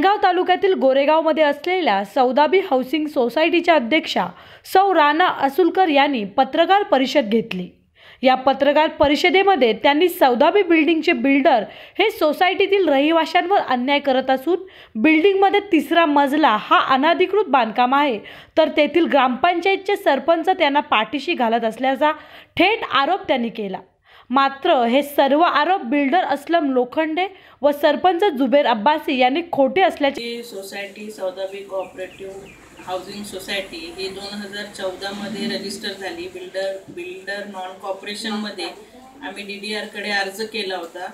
माणगाव तालुक्यातील गोरेगावमध्ये असलेल्या सौदाबी हाऊसिंग सोसायटीच्या अध्यक्षा सौ राणा असुलकर यांनी पत्रकार परिषद घेतली. या पत्रकार परिषदेमध्ये त्यांनी सौदाबी बिल्डिंगचे बिल्डर हे सोसायटीतील रहिवाशांवर अन्याय करत असून बिल्डिंगमध्ये तिसरा मजला हा अनाधिकृत बांधकाम आहे. तर तेथील ग्रामपंचायतचे सरपंच त्यांना पाठीशी घालत असल्याचा थेट आरोप त्यांनी केला. मात्र हे सर्व आरोप बिल्डर असलम लोखंडे व सरपंच जुबेर अब्बासी यांनी खोटे असल्याची सोसायटी सौदाबी कोऑपरेटिव्ह हाऊसिंग सोसायटी ही दोन हजार चौदामध्ये रजिस्टर झाली. बिल्डर बिल्डर नॉन कॉपरेशनमध्ये आम्ही डी डी आरकडे अर्ज केला होता.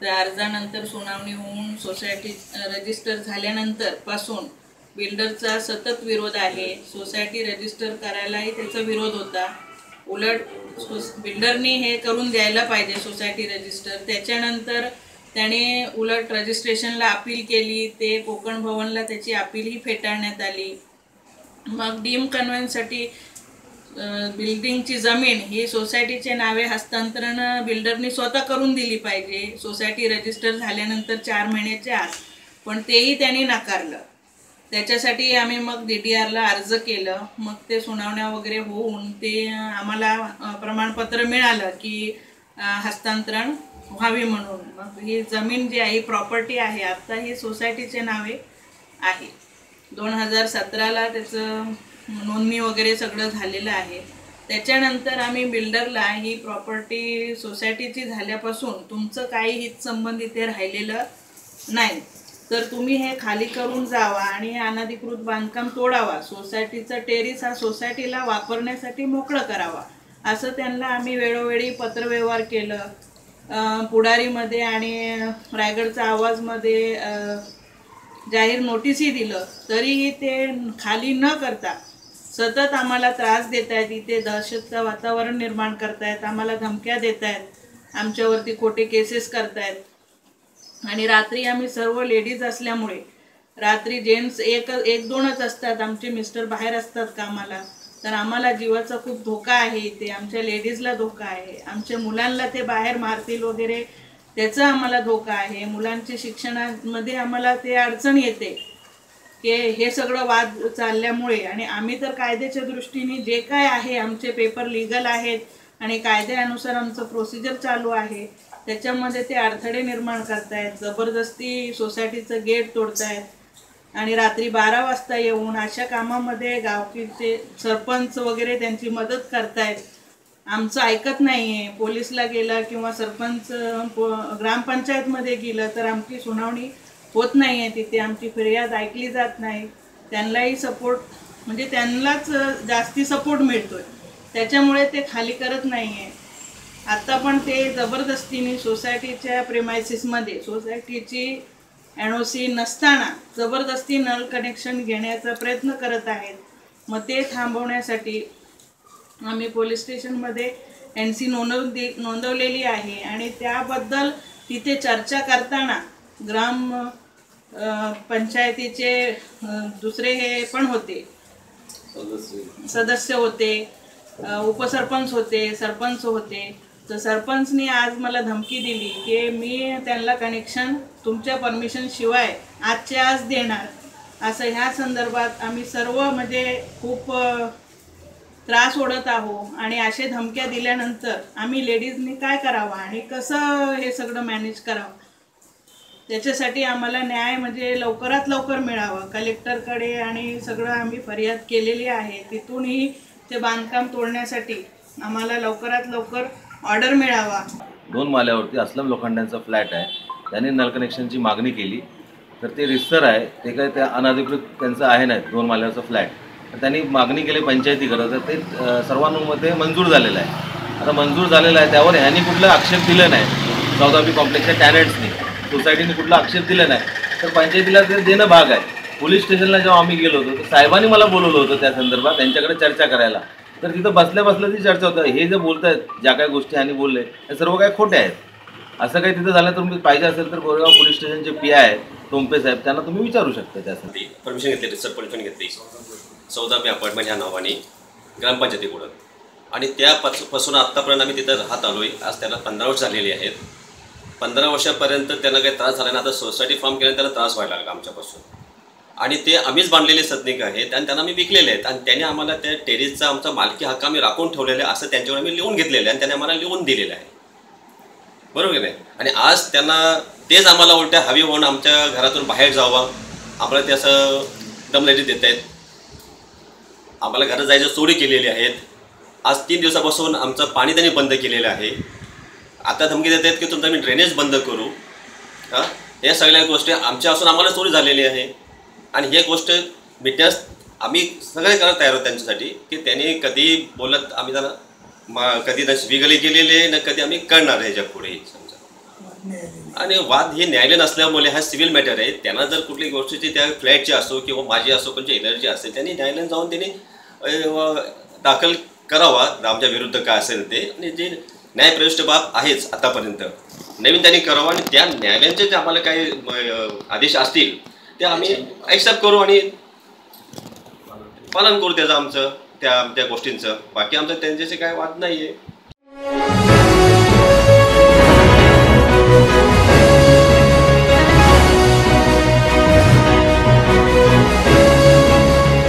त्या अर्जानंतर सुनावणी होऊन सोसायटी रजिस्टर झाल्यानंतरपासून बिल्डरचा सतत विरोध आहे. सोसायटी रजिस्टर करायलाही त्याचा विरोध होता. उलट बिल्डरनी हे करून द्यायला पाहिजे सोसायटी रजिस्टर त्याच्यानंतर त्याने उलट रजिस्ट्रेशनला अपील केली ते कोकण भवनला त्याची अपीलही फेटाळण्यात आली. मग डीम कन्व्हेन्ससाठी बिल्डिंगची जमीन ही सोसायटीचे नावे हस्तांतरण बिल्डरनी स्वतः करून दिली पाहिजे. सोसायटी रजिस्टर झाल्यानंतर चार महिन्याच्या आत. पण तेही त्यांनी नाकारलं. त्याच्यासाठी आम्ही मग डी डी आरला अर्ज केलं. मग ते सुनावण्या वगैरे होऊन ते आम्हाला प्रमाणपत्र मिळालं की हस्तांतरण व्हावी म्हणून. मग ही जमीन जी आहे ही प्रॉपर्टी आहे. आत्ता ही सोसायटीचे नावे आहे. दोन हजार सतराला त्याचं नोंदणी वगैरे सगळं झालेलं आहे. त्याच्यानंतर आम्ही बिल्डरला ही प्रॉपर्टी सोसायटीची झाल्यापासून तुमचं काही हितसंबंध इथे राहिलेलं नाही. तर तुम्ही हे खाली करून जावा आणि हे अनधिकृत बांधकाम तोडावा. सोसायटीचा टेरिस हा सोसायटीला वापरण्यासाठी मोकळं करावा. असं त्यांना आम्ही वेळोवेळी पत्रव्यवहार केलं. पुढारीमध्ये आणि रायगडचा आवाजमध्ये जाहीर नोटीसही दिलं. तरीही ते खाली न करता सतत आम्हाला त्रास देत आहेत इथे दहशतचं वातावरण निर्माण करतायत. आम्हाला धमक्या देत आहेत आमच्यावरती खोटे केसेस करतायत. आणि रात्री आम्ही सर्व लेडीज असल्यामुळे रात्री जेंट्स एक एक दोनच असतात आमचे मिस्टर बाहेर असतात कामाला. तर आम्हाला जीवाचा खूप धोका आहे इथे. आमच्या लेडीजला धोका आहे. आमच्या मुलांना ते बाहेर मारतील वगैरे त्याचा आम्हाला धोका आहे. मुलांच्या शिक्षणामध्ये आम्हाला ते अडचण येते की हे सगळं वाद चालल्यामुळे. आणि आम्ही तर कायद्याच्या दृष्टीने जे काय आहे आमचे पेपर लिगल आहेत आणि कायद्यानुसार आमचं प्रोसिजर चालू आहे. त्याच्यामध्ये ते अडथळे निर्माण करतायत. जबरदस्ती सोसायटीचं गेट तोडतायत. आणि रात्री बारा वाजता येऊन अशा कामामध्ये गावकीचे सरपंच वगैरे त्यांची मदत करतायत. आमचं ऐकत नाही आहे पोलीसला गेलं किंवा सरपंच प- ग्रामपंचायतमध्ये गेलं तर आमची सुनावणी होत नाही आहे तिथे. आमची फिर्याद ऐकली जात नाही. त्यांनाही सपोर्ट म्हणजे त्यांनाच जास्ती सपोर्ट मिळतो आहे त्याच्यामुळे ते खाली करत नाही आहे आत्ता पण ते जबरदस्तीने सोसायटीच्या प्रेमायसिसमध्ये सोसायटीची एन ओ सी नसताना जबरदस्ती नळ कनेक्शन घेण्याचा प्रयत्न करत आहेत. मग ते थांबवण्यासाठी आम्ही पोलीस स्टेशनमध्ये एन सी नोंदवली नोंदवलेली आहे. आणि त्याबद्दल तिथे चर्चा करताना ग्राम पंचायतीचे दुसरे हे पण होते. सदस्य होते. उपसरपंच होते सरपंच होते. तर सरपंचनी आज मला धमकी दिली की मी त्यांना कनेक्शन तुमच्या परमिशन शिवाय आजच्या आज देणार. असं ह्या संदर्भात आम्ही सर्व म्हणजे खूप त्रास ओढत आहो आणि असे धमक्या दिल्यानंतर आम्ही लेडीजनी काय करावं आणि कसं हे सगळं मॅनेज करावं? त्याच्यासाठी आम्हाला न्याय म्हणजे लवकरात लवकर मिळावा. कलेक्टरकडे आणि सगळं आम्ही फरियाद केलेली आहे. तिथूनही ते बांधकाम तोडण्यासाठी आम्हाला लवकरात लवकर ऑर्डर मिळावा. दोन माल्यावरती असलम लोखंडांचा फ्लॅट आहे. त्यांनी नल कनेक्शनची मागणी केली. तर ते रिस्तर आहे. ते काय त्या अनाधिकृत त्यांचं आहे नाही दोन माल्यावरचं फ्लॅट. तर त्यांनी मागणी केली पंचायतीकडं तर ते सर्वांमध्ये मंजूर झालेलं आहे. आता मंजूर झालेलं आहे त्यावर ह्यांनी कुठलं आक्षेप दिलं नाही. चौदावी कॉम्प्लेक्सच्या टॅलेंट्सनी सोसायटीने कुठला आक्षेप दिला नाही. तर पंचायतीला ते देणं भाग आहे. पोलीस स्टेशनला जेव्हा आम्ही गेलो होतो तर साहेबांनी मला बोलवलं होतं त्या संदर्भात त्यांच्याकडे चर्चा करायला. तर तिथं बसल्या बसल्या ती चर्चा होतं. हे जे बोलत आहेत ज्या काही गोष्टी ह्यांनी बोलले त्या सर्व काही खोट्या आहेत. असं काही तिथं झालं तर तुम्ही पाहिजे असेल तर कोरेगाव पोलीस स्टेशनचे पी आय आहेत टोंपे साहेब त्यांना तुम्ही विचारू शकता त्यासाठी. परमिशन घेतली रिसर्च परमिशन घेतली. चौदावी अपार्टमेंट ह्या नावाने ग्रामपंचायतीकडून. आणि त्या पास- पासून आत्तापर्यंत आम्ही तिथं राहत आलो आहे आज त्याला पंधरा वर्ष झालेली आहेत. पंधरा वर्षापर्यंत त्यांना काही त्रास झाला नाही. आता सोसायटी फॉर्म केल्याने त्याला त्रास व्हायला लागला आमच्यापासून. आणि ते आम्हीच बांधलेले सदनिक आहेत आणि त्यांना आम्ही विकलेले आहेत. आणि त्याने आम्हाला त्या टेरेसचा आमचा मालकी हक्क आम्ही राखून ठेवलेला आहे असं त्यांच्यावर आम्ही लिहून घेतलेलं आहे आणि त्यांनी आम्हाला लिहून दिलेलं आहे. बरोबर की नाही? आणि आज त्यांना तेच आम्हाला उलट्या हवी होऊन आमच्या घरातून बाहेर जावं. आम्हाला ते असं दमलेटी देत आहेत. आम्हाला घरात जायचं चोरी केलेली आहेत. आज तीन दिवसापासून आमचं पाणी त्यांनी बंद केलेलं आहे. आता धमकी देत आहेत की तुमचं आम्ही ड्रेनेज बंद करू. हां? या सगळ्या गोष्टी आमच्या असून आम्हाला चोरी झालेली आहे. आणि ही गोष्ट मिटण्यास आम्ही सगळे करत तयार होतो त्यांच्यासाठी की त्यांनी कधी बोलत आम्ही त्यांना कधी न विगली केलेले न ना कधी आम्ही करणार ह्याच्या पुढे समजा. आणि वाद हे न्यायालय नसल्यामुळे हा सिव्हिल मॅटर आहे. त्यांना जर कुठली गोष्टीची त्या फ्लॅटची असो किंवा माझी असो कोणची एनर्जी असेल त्यांनी न्यायालयात जाऊन त्यांनी दाखल करावा. आमच्या विरुद्ध काय असेल ते. आणि जे न्यायप्रविष्ट बाब आहेच आतापर्यंत. नवीन त्यांनी करावा आणि त्या न्यायालयांचे जे आम्हाला काही आदेश असतील ते आम्ही ॲक्सेप्ट करू आणि पालन करू त्याचं आमचं त्या त्या गोष्टींचं. बाकी आमचं त्यांच्याशी काय वाद नाही आहे